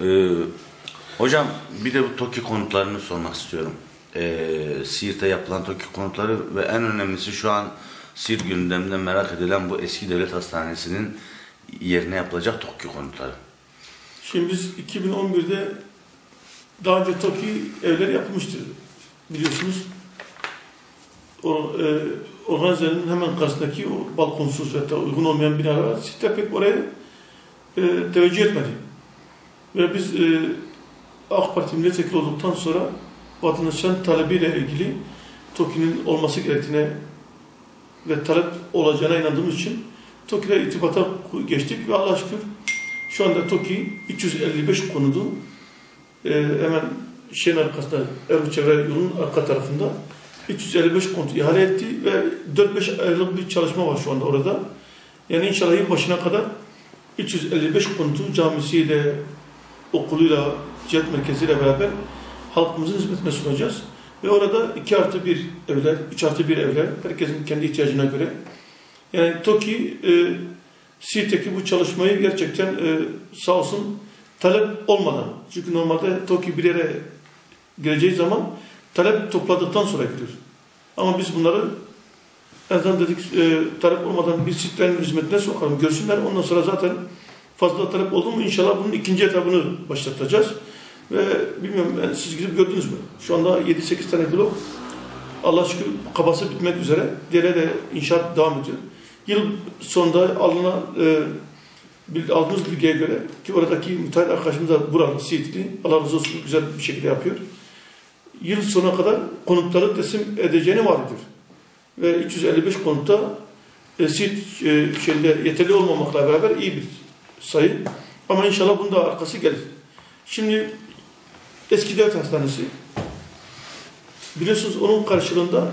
Ee, hocam bir de bu TOKİ konutlarını sormak istiyorum. Ee, Siirt'te yapılan TOKİ konutları ve en önemlisi şu an Siirt gündeminde merak edilen bu eski devlet hastanesinin yerine yapılacak TOKİ konutları. Şimdi biz 2011'de daha önce TOKİ evleri yapılmıştı biliyorsunuz. O, e, organizenin hemen karşısındaki o balkonsuz ve uygun olmayan binalar site pek oraya e, teveccüh etmedi. Ve biz e, AK Parti milletvekili olduktan sonra vatandaşların talebiyle ilgili TOKİ'nin olması gerektiğine ve talep olacağına inandığımız için TOKİ'yle irtibata geçtik ve Allah şükür şu anda TOKİ 355 konudu. Ee, hemen şeyin arkasında, Erol Çevre yolunun arka tarafında 355 konut ihale etti ve 4-5 aylık bir çalışma var şu anda orada. Yani inşallah yıl başına kadar 355 konutu camisiyle, okuluyla, cihat merkeziyle beraber halkımızın hizmetine sunacağız. Ve orada 2 artı 1 evler, 3 artı 1 evler, herkesin kendi ihtiyacına göre. Yani TOKİ e, Siirt'teki bu çalışmayı gerçekten e, sağ olsun talep olmadan. Çünkü normalde TOKİ bir yere gireceği zaman talep topladıktan sonra giriyor. Ama biz bunları en azından dedik e, talep olmadan bir sitlerin hizmetine sokalım, görsünler. Ondan sonra zaten fazla talep oldu mu inşallah bunun ikinci etabını başlatacağız. Ve bilmiyorum ben siz gidip gördünüz mü? Şu anda 7-8 tane blok Allah şükür kabası bitmek üzere. Diğeri de inşaat devam ediyor. Yıl sonunda alınan e, bir, aldığımız bilgiye göre ki oradaki müteahhit arkadaşımız da buralı Siirtli. Allah razı olsun güzel bir şekilde yapıyor. Yıl sonuna kadar konutları teslim edeceğini vaat ediyor. Ve 355 konutta e, Siirt e, şeyinde yeterli olmamakla beraber iyi bir sayı. Ama inşallah bunun da arkası gelir. Şimdi eski devlet hastanesi biliyorsunuz onun karşılığında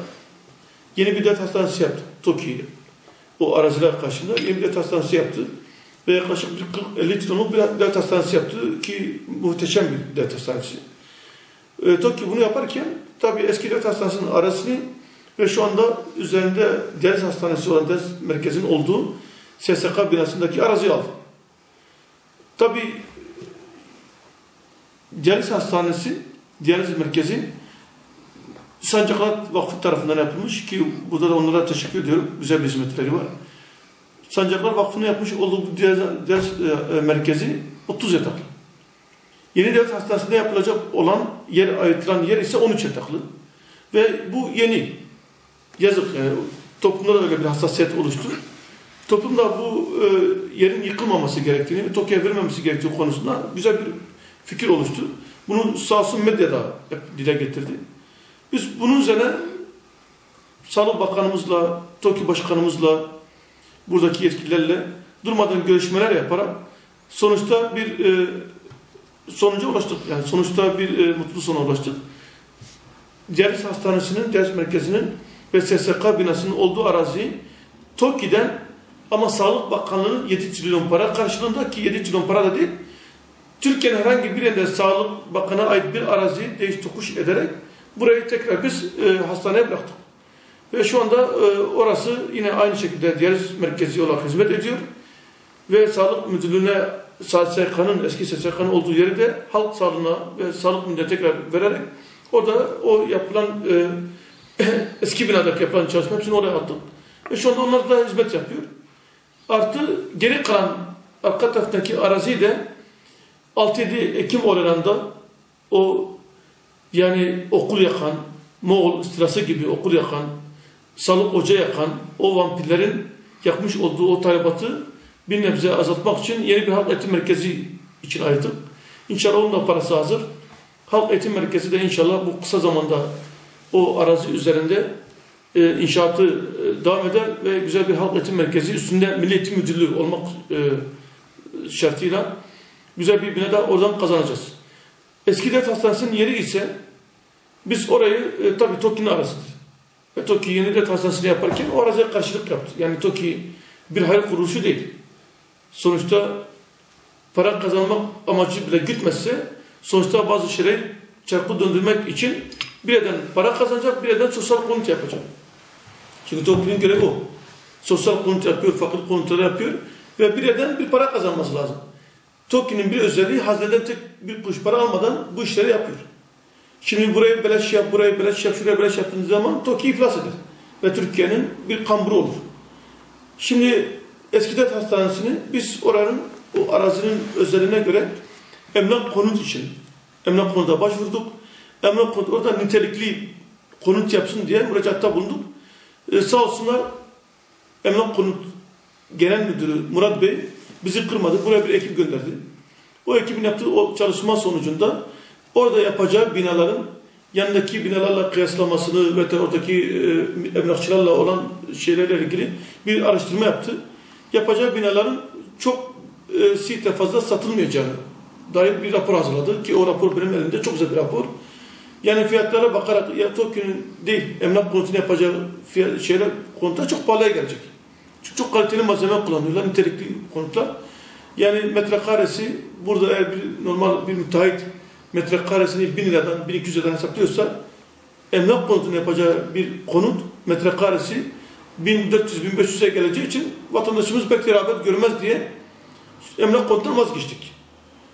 yeni bir devlet hastanesi yaptı TOKİ'ye. O araziler karşılığında yeni bir devlet hastanesi yaptı. Ve yaklaşık 50 trilonluk bir devlet hastanesi yaptı ki muhteşem bir devlet hastanesi. E, TOKİ bunu yaparken tabii eski devlet hastanesinin arasını ve şu anda üzerinde diyaliz hastanesi olan diyaliz merkezinin olduğu SSK binasındaki araziyi aldı. Tabii diyaliz hastanesi, diyaliz merkezi Sancaklar Vakfı tarafından yapılmış ki burada da onlara teşekkür ediyorum. Güzel bir hizmetleri var. Sancaklar Vakfı'nın yapmış olduğu bu ders e, merkezi 30 yataklı. Yeni devlet hastanesinde yapılacak olan yer ayrıtılan yer ise 13 yataklı. Ve bu yeni. Yazık yani toplumda da öyle bir hassasiyet oluştu. Toplumda bu e, yerin yıkılmaması gerektiğini ve TOKİ'ye verilmemesi gerektiği konusunda güzel bir fikir oluştu. Bunu sağ olsun medyada hep dile getirdi. Biz bunun üzerine Sağlık Bakanımızla, TOKİ Başkanımızla, buradaki yetkililerle durmadan görüşmeler yaparak sonuçta bir e, sonuca ulaştık. Yani sonuçta bir e, mutlu sona ulaştık. Diyaliz Hastanesi'nin, Diyaliz Merkezi'nin ve SSK binasının olduğu araziyi TOKİ'den ama Sağlık Bakanlığı'nın 7 trilyon para karşılığında ki 7 trilyon para da değil, Türkiye'nin herhangi bir yerinde Sağlık Bakanı'na ait bir araziyi değiş tokuş ederek burayı tekrar biz e, hastaneye bıraktık. Ve şu anda e, orası yine aynı şekilde diyaliz merkezi olarak hizmet ediyor. Ve Sağlık Müdürlüğü'ne SSK'nın, eski SSK'nın olduğu yeri de halk sağlığına ve sağlık müdürlüğüne tekrar vererek orada o yapılan e, eski binadaki yapılan çalışma hepsini oraya attık. Ve şu anda onlar da hizmet yapıyor. Artı geri kalan arka taraftaki araziyi de 6-7 Ekim oranında o yani okul yakan, Moğol istilası gibi okul yakan, sağlık oca yakan o vampirlerin yakmış olduğu o talibatı bir nebze azaltmak için yeni bir halk eğitim merkezi için ayırdık. İnşallah onun da parası hazır. Halk eğitim merkezi de inşallah bu kısa zamanda o arazi üzerinde e, inşaatı devam eder ve güzel bir halk eğitim merkezi üstünde Milli Eğitim Müdürlüğü olmak e, şartıyla güzel bir bina da oradan kazanacağız. Eski devlet hastanesinin yeri ise biz orayı e, tabii TOKİ'nin arasıdır. Ve TOKİ yeni devlet hastanesini yaparken o araziye karşılık yaptı. Yani TOKİ bir hayır kuruluşu değil. Sonuçta para kazanmak amacı bile gütmezse sonuçta bazı şeyleri çarpı döndürmek için bir eden para kazanacak, bir eden sosyal konut yapacak. Çünkü TOKİ'nin görevi o. Sosyal konut yapıyor, fakir konutları yapıyor ve bir eden bir para kazanması lazım. TOKİ'nin bir özelliği hazneden tek bir kuruş para almadan bu işleri yapıyor. Şimdi buraya beleş yap, buraya beleş yap, şuraya beleş yaptığınız zaman TOKİ iflas eder. Ve Türkiye'nin bir kamburu olur. Şimdi Eskidet Hastanesi'ni biz oranın, o arazinin özelliğine göre emlak konut için, emlak konuda başvurduk. Emlak konut orada nitelikli konut yapsın diye müracaatta bulunduk. Ee, sağ olsunlar emlak konut genel müdürü Murat Bey bizi kırmadı. Buraya bir ekip gönderdi. O ekibin yaptığı o çalışma sonucunda orada yapacağı binaların yanındaki binalarla kıyaslamasını ve oradaki e, emlakçılarla olan şeylerle ilgili bir araştırma yaptı. Yapacağı binaların çok e, site fazla satılmayacağını dair bir rapor hazırladı ki o rapor benim elimde çok güzel bir rapor. Yani fiyatlara bakarak ya TOKİ'nin değil emlak konutunu yapacağı fiyat, şeyler konutlar çok pahalıya gelecek. Çünkü çok kaliteli malzeme kullanıyorlar, nitelikli konutlar. Yani metrekaresi burada eğer bir normal bir müteahhit metrekaresini 1000 liradan 1200 liradan hesaplıyorsa emlak konutunu yapacağı bir konut metrekaresi 1400-1500'e geleceği için vatandaşımız pek rağbet görmez diye emlak konutundan vazgeçtik.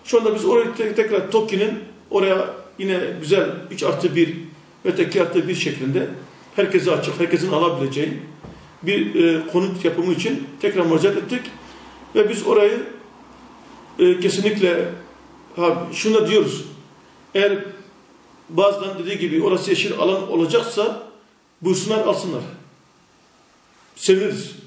Şu anda biz orayı tek- tekrar TOKİ'nin oraya yine güzel 3 artı 1 ve tek artı 1 şeklinde herkese açık, herkesin alabileceği bir e, konut yapımı için tekrar müracaat ettik. Ve biz orayı e, kesinlikle ha, şunu da diyoruz. Eğer bazıdan dediği gibi orası yeşil alan olacaksa buyursunlar alsınlar. Seviniriz.